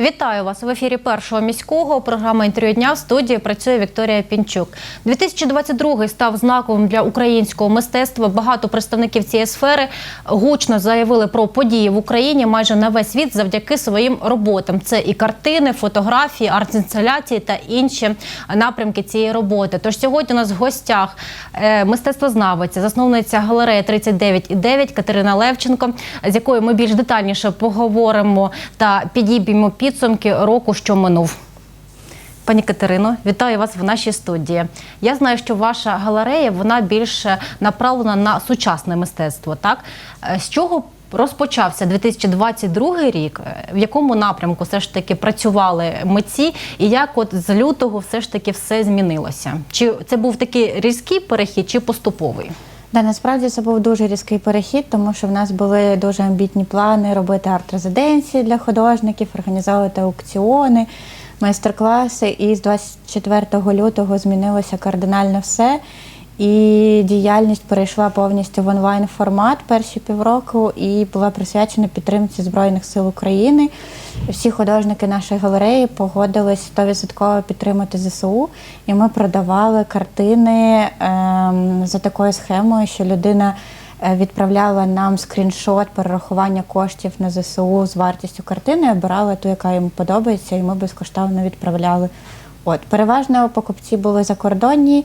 Вітаю вас в ефірі першого міського. Програма інтерв'ю дня в студії працює Вікторія Пінчук. 2022 став знаковим для українського мистецтва. Багато представників цієї сфери гучно заявили про події в Україні майже на весь світ завдяки своїм роботам. Це і картини, фотографії, арт-інсталяції та інші напрямки цієї роботи. Тож сьогодні у нас в гостях е, мистецтвознавиця, засновниця галереї 39,9 Катерина Левченко, з якою ми більш детальніше поговоримо та підіб'ємо підсумки року, що минув. Пані Катерино, вітаю вас в нашій студії. Я знаю, що ваша галерея вона більше направлена на сучасне мистецтво. Так Е, з чого розпочався 2022 рік? Е, В якому напрямку все ж таки працювали митці, і як от з лютого все ж таки все змінилося? Чи це був такий різкий перехід, чи поступовий? Да, насправді це був дуже різкий перехід, тому що в нас були дуже амбітні плани робити арт-резиденції для художників, організовувати аукціони, майстер-класи. І з 24 лютого змінилося кардинально все. І діяльність перейшла повністю в онлайн формат перші півроку і була присвячена підтримці Збройних сил України. Всі художники нашої галереї погодились 100% підтримати ЗСУ, і ми продавали картини ем, за такою схемою, що людина е, відправляла нам скріншот перерахування коштів на ЗСУ з вартістю картини, обирала ту, яка йому подобається, і ми безкоштовно відправляли. От переважно покупці були закордонні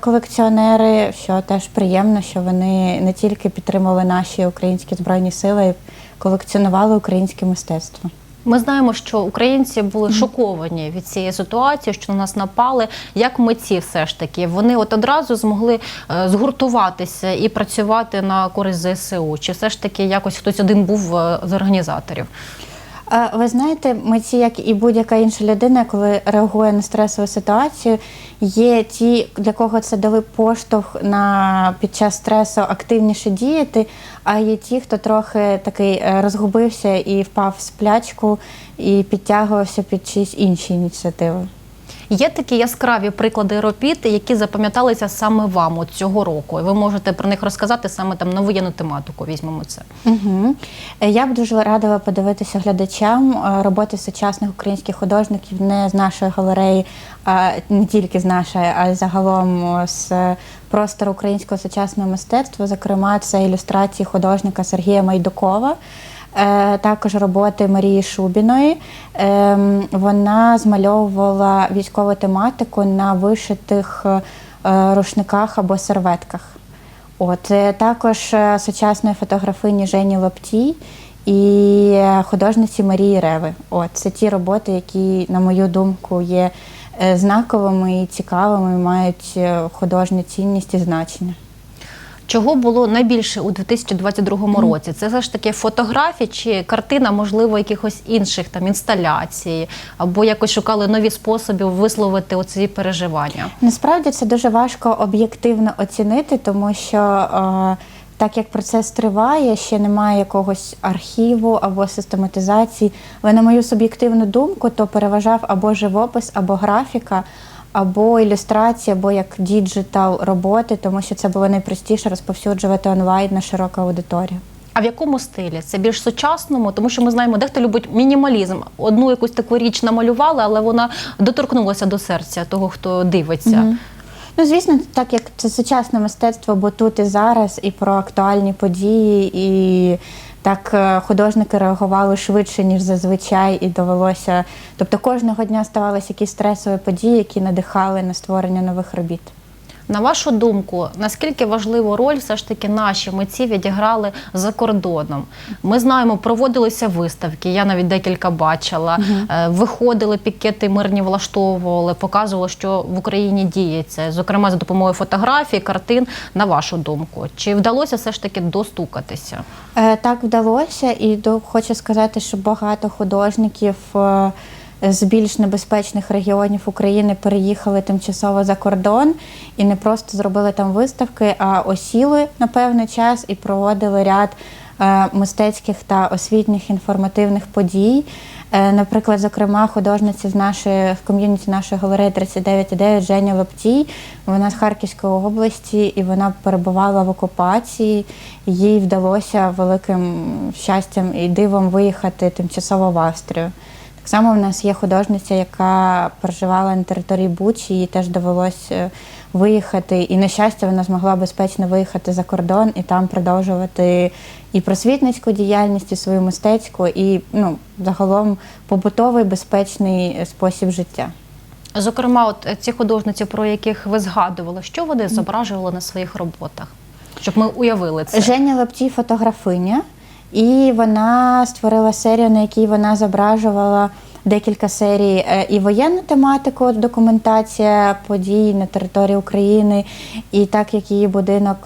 колекціонери, що теж приємно, що вони не тільки підтримували наші українські збройні сили, а й колекціонували українське мистецтво. Ми знаємо, що українці були шоковані від цієї ситуації, що на нас напали. Як митці, все ж таки, вони от одразу змогли е, згуртуватися і працювати на користь ЗСУ. Чи все ж таки якось хтось один був е, з організаторів? Ви знаєте, митці, як і будь-яка інша людина, коли реагує на стресову ситуацію, є ті, для кого це дали поштовх на під час стресу активніше діяти, а є ті, хто трохи такий е, розгубився і впав в сплячку і підтягувався під чиїсь інші ініціативи. Є такі яскраві приклади робіт, які запам'яталися саме вам от цього року. І ви можете про них розказати саме там на воєнну тематику. Візьмемо це. Угу. Я б дуже радила подивитися глядачам е, роботи сучасних українських художників не з нашої галереї, а не тільки з нашої, а й загалом е, з простору українського сучасного мистецтва. Зокрема, це ілюстрації художника Сергія Майдукова. Е, Також роботи Марії Шубіної. Ем, Вона змальовувала військову тематику на вишитих е, рушниках або серветках. От е, також сучасної фотографині Жені Лаптій і художниці Марії Реви. От це ті роботи, які, на мою думку, є знаковими і цікавими, мають художню цінність і значення. Чого було найбільше у 2022 році? Це все ж таки фотографії чи картина, можливо, якихось інших там інсталяцій, або якось шукали нові способи висловити оці переживання. Насправді це дуже важко об'єктивно оцінити, тому що е, так як процес триває, ще немає якогось архіву або систематизації. Але на мою суб'єктивну думку, то переважав або живопис, або графіка, або ілюстрація, або як діджитал роботи, тому що це було найпростіше розповсюджувати онлайн на широку аудиторію. А в якому стилі? Це більш сучасному, тому що ми знаємо, дехто любить мінімалізм. Одну якусь таку річ намалювали, але вона доторкнулася до серця того, хто дивиться. Ну, звісно, так як це сучасне мистецтво, бо тут і зараз, і про актуальні події, і так е, художники реагували швидше, ніж зазвичай, і довелося. Тобто кожного дня ставалися якісь стресові події, які надихали на створення нових робіт. На вашу думку, наскільки важливу роль все ж таки наші митці відіграли за кордоном? Ми знаємо, проводилися виставки. Я навіть декілька бачила. Е, Виходили пікети, мирні влаштовували, показували, що в Україні діється, зокрема за допомогою фотографій, картин. На вашу думку, чи вдалося все ж таки достукатися? Е, Так вдалося, і до- хочу сказати, що багато художників е, з більш небезпечних регіонів України переїхали тимчасово за кордон і не просто зробили там виставки, а осіли на певний час і проводили ряд е, мистецьких та освітніх інформативних подій. Е, Наприклад, зокрема, художниця з нашої з ком'юніті нашої галереї 39,9 Женя Лептій. Вона з Харківської області і вона перебувала в окупації. Їй вдалося великим щастям і дивом виїхати тимчасово в Австрію. Так само в нас є художниця, яка проживала на території Бучі, їй теж довелося виїхати. І, на щастя, вона змогла безпечно виїхати за кордон і там продовжувати і просвітницьку діяльність, і свою мистецьку, і ну, загалом побутовий безпечний спосіб життя. Зокрема, от е, ці художниці, про яких ви згадували, що вони зображували на своїх роботах, щоб ми уявили це. Женя Лепті фотографиня, і вона створила серію, на якій вона зображувала декілька серій е, і воєнну тематику, документація подій на території України. І так як її будинок,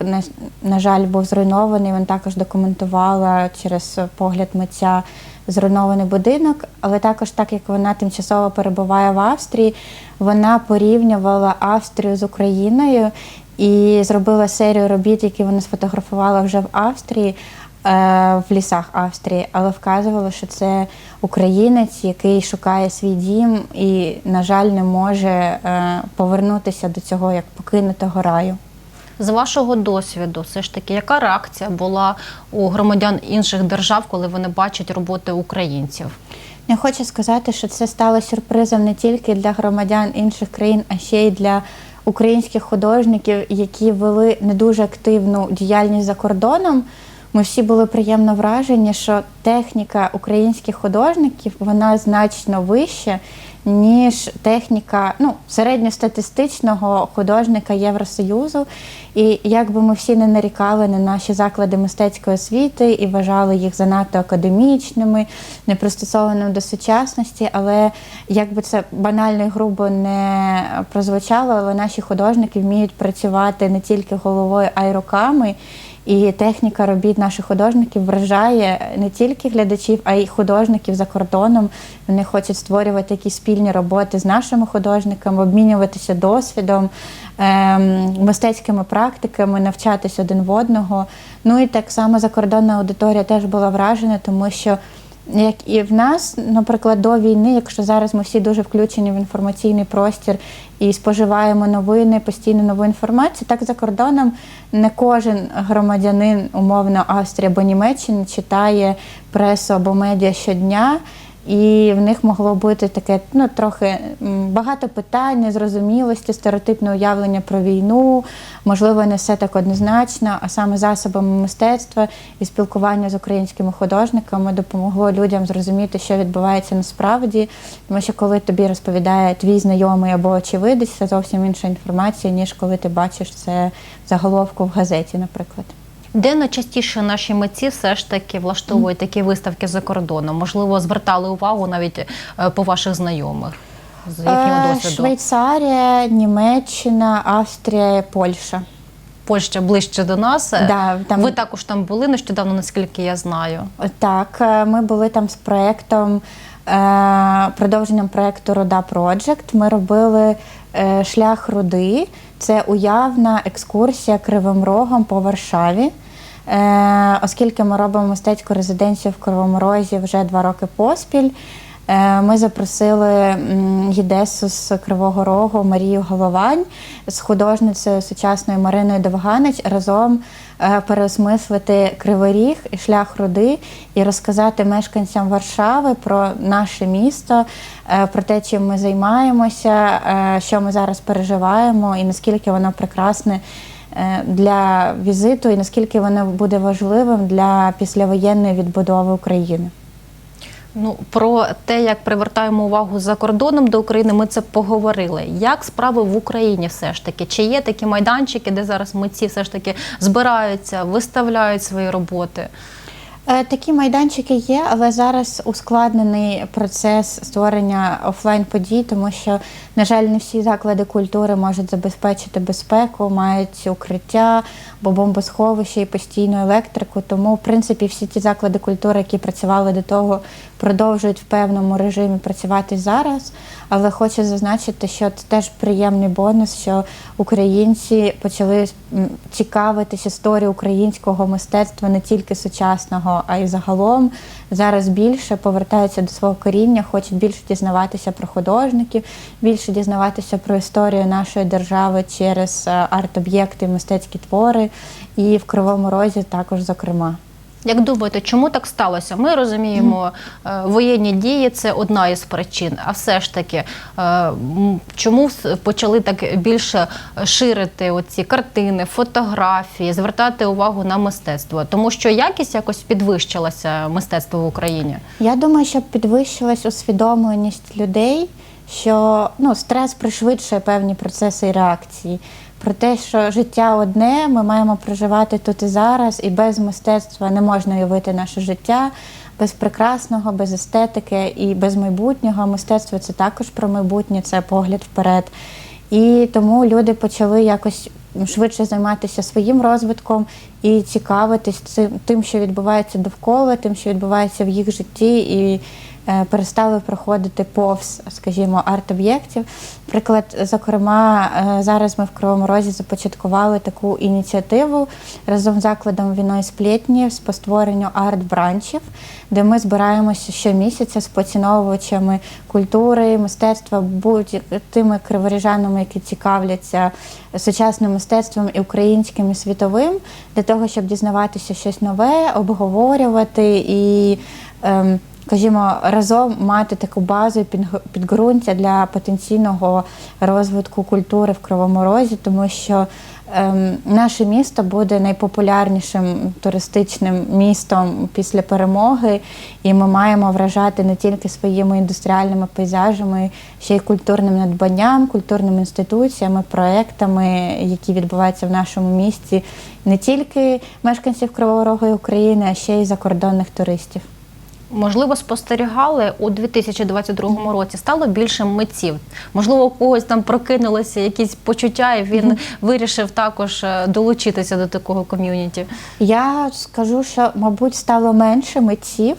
на, жаль, був зруйнований, вона також документувала через погляд митця зруйнований будинок, але також так як вона тимчасово перебуває в Австрії, вона порівнювала Австрію з Україною і зробила серію робіт, які вона сфотографувала вже в Австрії, в лісах Австрії, але вказувала, що це українець, який шукає свій дім і, на жаль, не може е, повернутися до цього як покинутого раю. З вашого досвіду, все ж таки, яка реакція була у громадян інших держав, коли вони бачать роботи українців? Я хочу сказати, що це стало сюрпризом не тільки для громадян інших країн, а ще й для українських художників, які вели не дуже активну діяльність за кордоном. Ми всі були приємно вражені, що техніка українських художників вона значно вища, ніж техніка ну, середньостатистичного художника Євросоюзу. І як би ми всі не нарікали на наші заклади мистецької освіти і вважали їх занадто академічними, непристосованими до сучасності, але як би це банально і грубо не прозвучало, але наші художники вміють працювати не тільки головою, а й руками. І техніка робіт наших художників вражає не тільки глядачів, а й художників за кордоном. Вони хочуть створювати якісь спільні роботи з нашими художниками, обмінюватися досвідом, ем, мистецькими практиками, навчатися один в одного. Ну і так само закордонна аудиторія теж була вражена, тому що. Як і в нас, наприклад, до війни, якщо зараз ми всі дуже включені в інформаційний простір і споживаємо новини, постійно нову інформацію, так за кордоном не кожен громадянин, умовно Австрії або Німеччини, читає пресу або медіа щодня. І в них могло бути таке ну трохи багато питань, незрозумілості, стереотипне уявлення про війну, можливо, не все так однозначно, а саме засобами мистецтва і спілкування з українськими художниками допомогло людям зрозуміти, що відбувається насправді. Тому що коли тобі розповідає твій знайомий або очевидець, це зовсім інша інформація, ніж коли ти бачиш це в заголовку в газеті, наприклад. Де найчастіше наші митці все ж таки влаштовують такі виставки за кордоном? Можливо, звертали увагу навіть е, по ваших знайомих з їхнього Е, досвіду. Швейцарія, Німеччина, Австрія, Польща. Польща ближче до нас. Е, Да, там- Ви також там були нещодавно, наскільки я знаю. Так, ми були там з проєктом, продовженням проєкту Руда Project. Ми робили шлях руди. Це уявна екскурсія Кривим Рогом по Варшаві. Е, Оскільки ми робимо мистецьку резиденцію в Кривому Розі вже два роки поспіль. е, Ми запросили гідесу з Кривого Рогу Марію Головань з художницею сучасною Мариною Довганич разом е, переосмислити Кривий Ріг і шлях руди і розказати мешканцям Варшави про наше місто, про те, чим ми займаємося, що ми зараз переживаємо, і наскільки воно прекрасне для візиту, і наскільки воно буде важливим для післявоєнної відбудови України. Ну про те, як привертаємо увагу за кордоном до України, ми це поговорили. Як справи в Україні все ж таки? Чи є такі майданчики, де зараз митці все ж таки збираються, виставляють свої роботи? Е, Такі майданчики є, але зараз ускладнений процес створення офлайн подій, тому що, на жаль, не всі заклади культури можуть забезпечити безпеку, мають укриття, бо бомбосховище і постійну електрику. Тому, в принципі, всі ті заклади культури, які працювали до того, продовжують в певному режимі працювати зараз. Але хочу зазначити, що це теж приємний бонус, що українці почали цікавитись історією українського мистецтва не тільки сучасного, а й загалом. Зараз більше повертаються до свого коріння, хочуть більше дізнаватися про художників, більше дізнаватися про історію нашої держави через е, арт-об'єкти, мистецькі твори, і в Кривому Розі також, зокрема. Як думаєте, чому так сталося? Ми розуміємо, е, воєнні дії це одна із причин. А все ж таки, е, чому почали так більше ширити оці картини, фотографії, звертати увагу на мистецтво? Тому що якість якось підвищилася мистецтво в Україні. Я думаю, що підвищилась усвідомленість людей, що ну, стрес пришвидшує певні процеси і реакції. Про те, що життя одне, ми маємо проживати тут і зараз, і без мистецтва не можна уявити наше життя, без прекрасного, без естетики і без майбутнього. Мистецтво це також про майбутнє, це погляд вперед. І тому люди почали якось швидше займатися своїм розвитком і цікавитись цим, тим, що відбувається довкола, тим, що відбувається в їх житті, і перестали проходити повз, скажімо, арт-об'єктів. Приклад, зокрема, е, зараз ми в Кривому Розі започаткували таку ініціативу разом з закладом віно і сплетні по створенню арт-бранчів, де ми збираємося щомісяця з поціновувачами культури, мистецтва, будь-тими криворіжанами, які цікавляться сучасним мистецтвом і українським, і світовим, для того, щоб дізнаватися щось нове, обговорювати і. Ем, Скажімо, разом мати таку базу підґрунтя для потенційного розвитку культури в Кривому Розі, тому що ем, наше місто буде найпопулярнішим туристичним містом після перемоги, і ми маємо вражати не тільки своїми індустріальними пейзажами, ще й культурним надбанням, культурними інституціями, проектами, які відбуваються в нашому місті, не тільки мешканців Кривого Рогу і України, а ще й закордонних туристів. Можливо, спостерігали у 2022 році. Стало більше митців. Можливо, у когось там прокинулися якісь почуття, і він вирішив також е, долучитися до такого ком'юніті. Я скажу, що, мабуть, стало менше митців,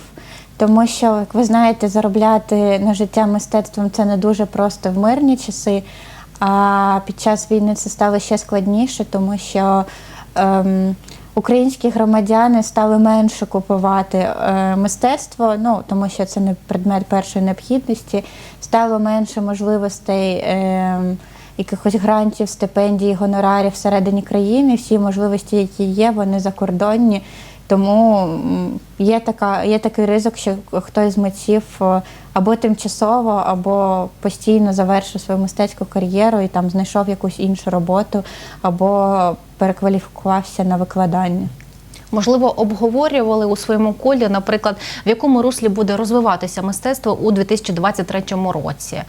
тому що, як ви знаєте, заробляти на життя мистецтвом це не дуже просто в мирні часи. А під час війни це стало ще складніше, тому що ем, українські громадяни стали менше купувати е, мистецтво, ну тому що це не предмет першої необхідності, стало менше можливостей. ем, якихось грантів, стипендій, гонорарів всередині країни. Всі можливості, які є, вони закордонні. Тому є така, є такий ризик, що хтось з митців е, або тимчасово, або постійно завершив свою мистецьку кар'єру і там знайшов якусь іншу роботу, або перекваліфікувався на викладання. Можливо, обговорювали у своєму колі, наприклад, в якому руслі буде розвиватися мистецтво у 2023 році.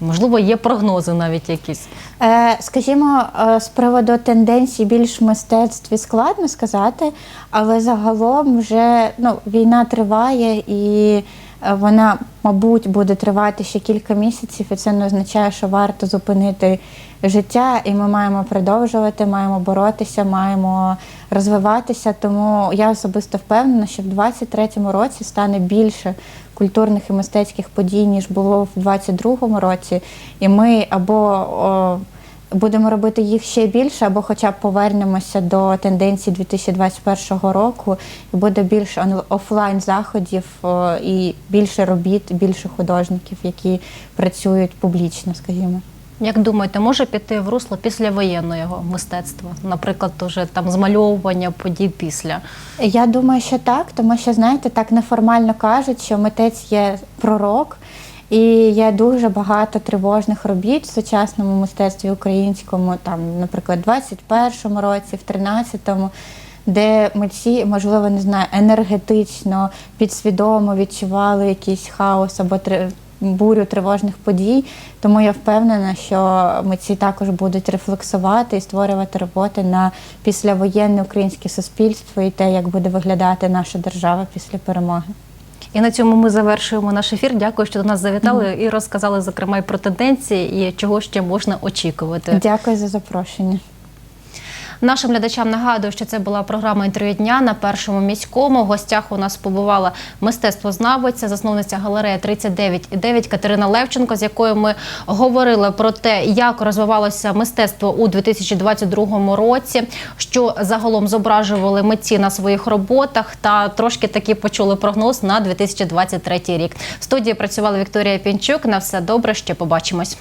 Можливо, є прогнози навіть якісь. Е, Скажімо, е, з приводу тенденцій більш в мистецтві складно сказати, але загалом вже ну, війна триває і вона, мабуть, буде тривати ще кілька місяців, і це не означає, що варто зупинити життя, і ми маємо продовжувати, маємо боротися, маємо розвиватися. Тому я особисто впевнена, що в 2023 році стане більше культурних і мистецьких подій, ніж було в 2022 році. І ми або о, будемо робити їх ще більше, або хоча б повернемося до тенденцій 2021 року, і буде більше офлайн заходів і більше робіт, більше художників, які працюють публічно, скажімо. Як думаєте, може піти в русло післявоєнного мистецтва? Наприклад, уже там змальовування подій після. Я думаю, що так, тому що знаєте, так неформально кажуть, що митець є пророк, і є дуже багато тривожних робіт в сучасному мистецтві українському, там, наприклад, в 21-му році, в 13-му, де митці, можливо, не знаю, енергетично, підсвідомо відчували якийсь хаос або три- бурю тривожних подій. Тому я впевнена, що митці також будуть рефлексувати і створювати роботи на післявоєнне українське суспільство і те, як буде виглядати наша держава після перемоги. І на цьому ми завершуємо наш ефір. Дякую, що до нас завітали і розказали зокрема і про тенденції і чого ще можна очікувати. Дякую за запрошення. Нашим глядачам нагадую, що це була програма інтерв'ю дня на першому міському. В гостях у нас побувала мистецтвознавиця, засновниця галереї 39,9 Катерина Левченко, з якою ми говорили про те, як розвивалося мистецтво у 2022 році, що загалом зображували митці на своїх роботах, та трошки таки почули прогноз на 2023 рік. В студії працювала Вікторія Пінчук. На все добре, ще побачимось.